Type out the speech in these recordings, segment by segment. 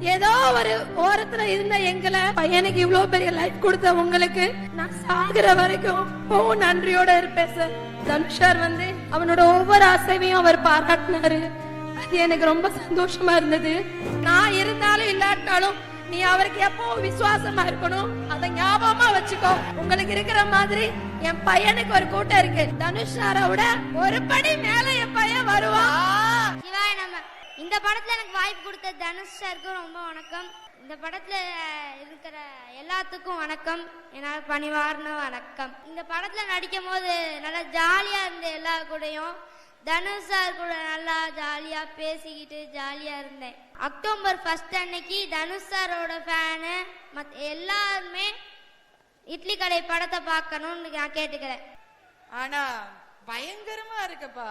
ஏதோ ஒரு ஓரத்துல இருந்த எங்களை பையனுக்கு இவ்வளவு பெரிய லைஃப் கொடுத்த உங்களுக்கு நான் சாகுற வரைக்கும் இப்பவும் நன்றியோட இருப்பேன் சார் தனுஷார் வந்து அவனோட ஒவ்வொரு ஆசைவையும் அவர் பாராட்டினாரு. அது எனக்கு ரொம்ப சந்தோஷமா இருந்தது. நான் இருந்தாலும் இல்லாட்டாலும் நீ அவருக்கு எப்பவும் விசுவாசமா இருக்கணும் அதை ஞாபகமா வச்சுக்கோ. உங்களுக்கு இருக்கிற மாதிரி என் பையனுக்கு ஒரு கூட்டம் இருக்கு. தனுஷாரோட விட ஒரு படி மேல என் பையன் வருவான். இந்த படத்துல எனக்கு வாய்ப்பு கொடுத்த தனுஷ் சாருக்கும் ரொம்ப வணக்கம். இந்த படத்துல இருக்கிற எல்லாத்துக்கும் வணக்கம். என்னால் பணிவார்ன வணக்கம். இந்த படத்துல நடிக்கும் போது நல்லா ஜாலியா இருந்த எல்லா கூடயும் தனுஷ் சார் கூட நல்லா ஜாலியா பேசிக்கிட்டு ஜாலியா இருந்தேன். அக்டோபர் ஃபர்ஸ்ட் அன்னைக்கு தனுஷ் சாரோட ஃபேனு மத் எல்லாருமே இட்லி கடை படத்தை பார்க்கணும்னு நான் கேட்டுக்கிறேன். ஆனா பயங்கரமா இருக்குப்பா.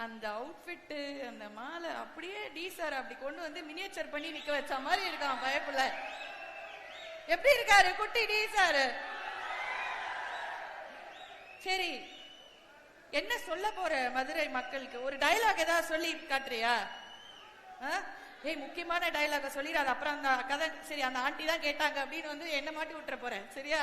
அந்த அவுட்ஃபிட் அந்த மாலை அப்படியே டி சார் அப்படி கொண்டு வந்து மினியேச்சர் பண்ணி நிக்க வச்ச மாதிரி இருக்கான் பயப்புல எப்படி இருக்காரு குட்டி டி சார் சரி என்ன சொல்ல போற மதுரை மக்களுக்கு? ஒரு டயலாக் ஏதாவது சொல்லி காட்டுறியா? ஏய் முக்கியமான டயலாக சொல்லிடாத அப்புறம் அந்த கதை சரி அந்த ஆண்டி தான் கேட்டாங்க அப்படின்னு வந்து என்ன மாட்டி விட்டுற போறேன் சரியா?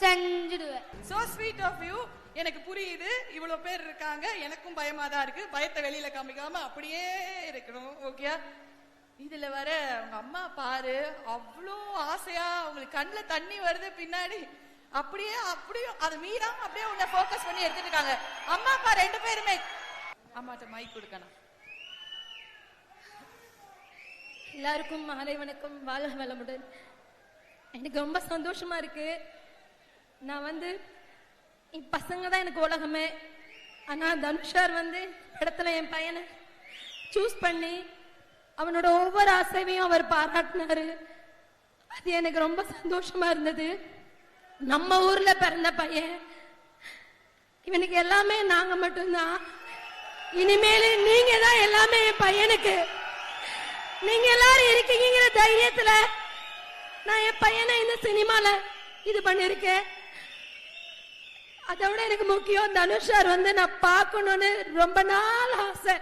செஞ்சுடுவேன். சோ ஸ்வீட் ஆஃப் யூ எனக்கு புரியுது இவ்வளவு பேர் இருக்காங்க எனக்கும் பயமா தான் இருக்கு பயத்தை வெளியில காமிக்காம அப்படியே இருக்கணும் ஓகே இதுல வர உங்க அம்மா பாரு அவ்வளோ ஆசையா அவங்களுக்கு கண்ணுல தண்ணி வருது பின்னாடி. அப்படியே அப்படியே அது மீறாம அப்படியே உன்னை ஃபோக்கஸ் பண்ணி எடுத்துட்டு இருக்காங்க. அம்மா அப்பா ரெண்டு பேருமே. அம்மாட்ட மைக் கொடுக்கணும். எல்லாருக்கும் மாலை வணக்கம் வாழ வளமுடன். எனக்கு ரொம்ப சந்தோஷமா இருக்கு. நான் வந்து என் பசங்க தான் எனக்கு உலகமே. ஆனா தனுஷார் வந்து இடத்துல என் பையனை சூஸ் பண்ணி அவனோட ஒவ்வொரு ஆசைவையும் அவர் பாராட்டினாரு. அது எனக்கு ரொம்ப சந்தோஷமா இருந்தது. நம்ம ஊர்ல பிறந்த பையன். இவனுக்கு எல்லாமே நாங்க மட்டும்தான். இனிமேல் நீங்க தான் எல்லாமே என் பையனுக்கு. நீங்க எல்லாரும் இருக்கீங்கிற தைரியத்துல நான் என் பையனை இந்த சினிமால இது பண்ணிருக்கேன் அதை விட எனக்கு முக்கியம் தனுஷார் வந்து நான் பார்க்கணும்னு ரொம்ப நாள் ஆசை.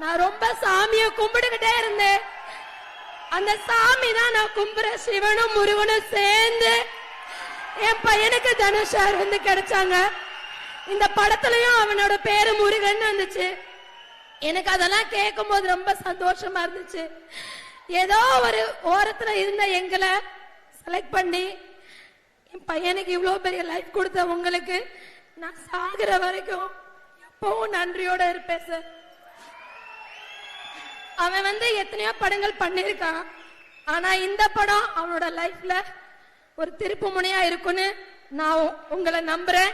நான் ரொம்ப சாமிய கும்பிட்டுக்கிட்டே இருந்தேன். அந்த சாமி தான் நான் கும்புற சிவனும் முருகனும் சேர்ந்து என் பையனுக்கு தனுஷார் வந்து கிடைச்சாங்க. இந்த படத்துலயும் அவனோட பேரு முருகன் வந்துச்சு எனக்கு அதெல்லாம் கேட்கும் போது ரொம்ப சந்தோஷமா இருந்துச்சு. ஏதோ ஒரு ஓரத்துல இருந்த எங்களை செலக்ட் பண்ணி என் பையனுக்கு இவ்வளவு பெரிய லைஃப் கொடுத்த உங்களுக்கு நான் சாகுற வரைக்கும் எப்பவும் நன்றியோட இருப்பேன் சார் அவன் வந்து எத்தனையோ படங்கள் பண்ணியிருக்கான். ஆனா இந்த படம் அவனோட லைஃப்ல ஒரு திருப்பு முனையா இருக்கும்னு நான் உங்களை நம்புறேன்.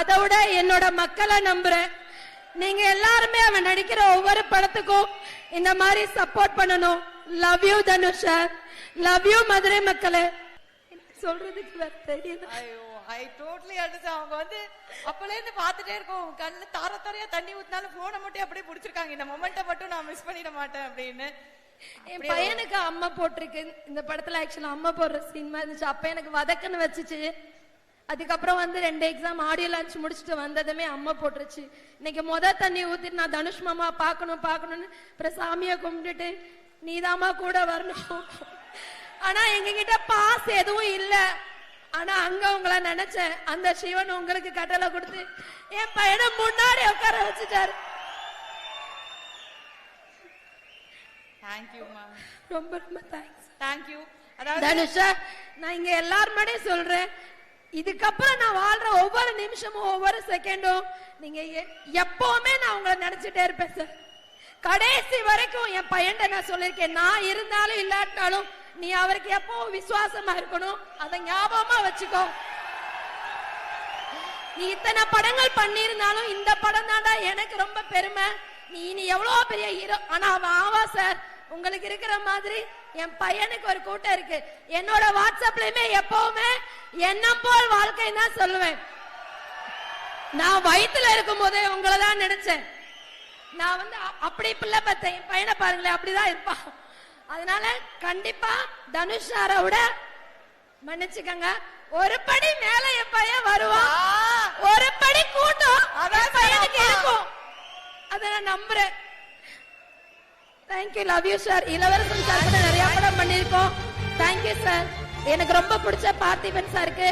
அதோட என்னோட மக்களை நம்புறேன். நீங்க எல்லாருமே அவன் நடிக்கிற ஒவ்வொரு படத்துக்கும் இந்த மாதிரி சப்போர்ட் பண்ணணும். Love you Dhanush love you Madurai மக்களே. சொல்றதுக்கு வேற தெரியல. ஐயோ ஐ டோட்டலி அண்டர்ஸ்டாண்ட் அவங்க வந்து அப்பல இருந்து பார்த்துட்டே இருக்கோம். கண்ணுல தார தாரையா தண்ணி ஊத்தினாலும் போனை மட்டும் அப்படியே புடிச்சிருக்காங்க. இந்த மொமெண்ட்டை மட்டும் நான் மிஸ் பண்ணிட மாட்டேன் அப்படின்னு. என் பையனுக்கு அம்மா போட்டிருக்கு. இந்த படத்துல ஆக்சுவலா அம்மா போடுற சீன் மாதிரி இருந்துச்சு. அப்ப எனக்கு வதக்குன்னு வச்சுச்சு. அதுக்கப்புறம் வந்து ரெண்டு எக்ஸாம் ஆடியோ லான்ச் முடிச்சுட்டு வந்ததுமே அம்மா போட்டுருச்சு. இன்னைக்கு முத தண்ணி ஊத்திட்டு நான் தனுஷ் மாமா பார்க்கணும் பார்க்கணும்னு அப்புறம் சாமியை கும்பிட்டுட்டு நீதாம்மா கூட வரணும். ஆனா எங்க கிட்ட பாஸ் எதுவும் இல்ல. ஆனா அங்க உங்களை நினைச்சேன். அந்த சிவன் உங்களுக்கு கட்டளை கொடுத்து என் பையனை முன்னாடி உட்கார வச்சுட்டாரு. தேங்க்யூமா ரொம்ப ரொம்ப தேங்க்ஸ் தேங்க்யூ அதாவது தனுஷா நான் இங்க எல்லார் முன்னாடியும் சொல்றேன். இதுக்கப்புறம் நான் வாழ்ற ஒவ்வொரு நிமிஷமும் ஒவ்வொரு செகண்டும் நீங்க எப்பவுமே நான் உங்களை நினைச்சிட்டே இருப்பேன் சார் கடைசி வரைக்கும் என் பையன்ட்ட நான் சொல்லியிருக்கேன். நான் இருந்தாலும் இல்லாட்டாலும் நீ அவருக்கு எப்பவும் விசுவாசமா இருக்கணும் அதை ஞாபகமா வச்சுக்கோ. நீ இத்தனை படங்கள் பண்ணியிருந்தாலும் இந்த படம் தான்டா எனக்கு ரொம்ப பெருமை. நீ இனி எவ்வளவு பெரிய ஹீரோ ஆனா அவன் ஆவா சார் உங்களுக்கு இருக்கிற மாதிரி என் பையனுக்கு ஒரு கூட்டம் இருக்கு. என்னோட வாட்ஸ்அப்லயுமே எப்பவுமே எண்ணம் போல் வாழ்க்கை தான் சொல்லுவேன். நான் வயித்துல இருக்கும் போதே உங்களை தான் நினைச்சேன். நான் வந்து அப்படி பிள்ளை பார்த்தேன். என் பையனை பாருங்களேன் அப்படிதான் இருப்பான். அதனால கண்டிப்பா தனுஷ் சாரை விட மன்னிச்சுக்கங்க. ஒரு படி மேல என் பையன் வருவான். ஒரு படி கூட்டம் பையனுக்கு. இருக்கும். அதை நான் நம்புறேன். Thank you love you sir Ilavarasan sir கூட நிறைய படம் பண்ணியிருக்கோம். தேங்க்யூ சார் எனக்கு ரொம்ப பிடிச்ச பார்த்திபன் சாருக்கு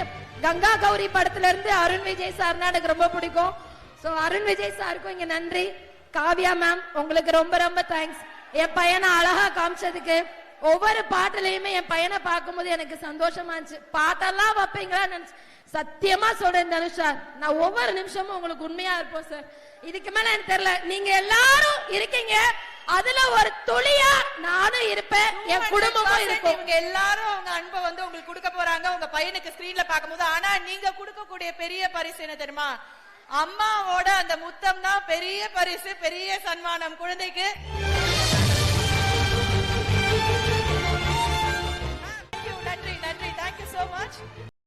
கங்கா கௌரி படத்துல இருந்து அருண் விஜய் சார்னா எனக்கு ரொம்ப பிடிக்கும். சோ அருண் விஜய் சாருக்கும் இங்க நன்றி. காவ்யா மேம் உங்களுக்கு ரொம்ப ரொம்ப தேங்க்ஸ் என் பையனை அழகா காமிச்சதுக்கு ஒவ்வொரு பாட்டுலயுமே என் பையனை பார்க்கும்போது எனக்கு சந்தோஷமா இருந்துச்சு. பாட்டெல்லாம் வைப்பீங்களா நினைச்சு சத்தியமா சொல்றேன் தனுஷா. நான் ஒவ்வொரு நிமிஷமும் உங்களுக்கு உண்மையா இருப்போம் சார் இதுக்கு மேல எனக்கு தெரியல. நீங்க எல்லாரும் இருக்கீங்க. அதுல ஒரு துளியா நானும் இருப்பேன். என் குடும்பமும் இருக்கும். இவங்க எல்லாரும் உங்க அன்பை வந்து உங்களுக்கு கொடுக்க போறாங்க. உங்க பையனுக்கு ஸ்கிரீன்ல பார்க்கும்போது ஆனா நீங்க கொடுக்கக்கூடிய பெரிய பரிசு என்ன தெரியுமா? அம்மாவோட அந்த முத்தம் தான் பெரிய பரிசு பெரிய சன்மானம். குழந்தைக்கு so much.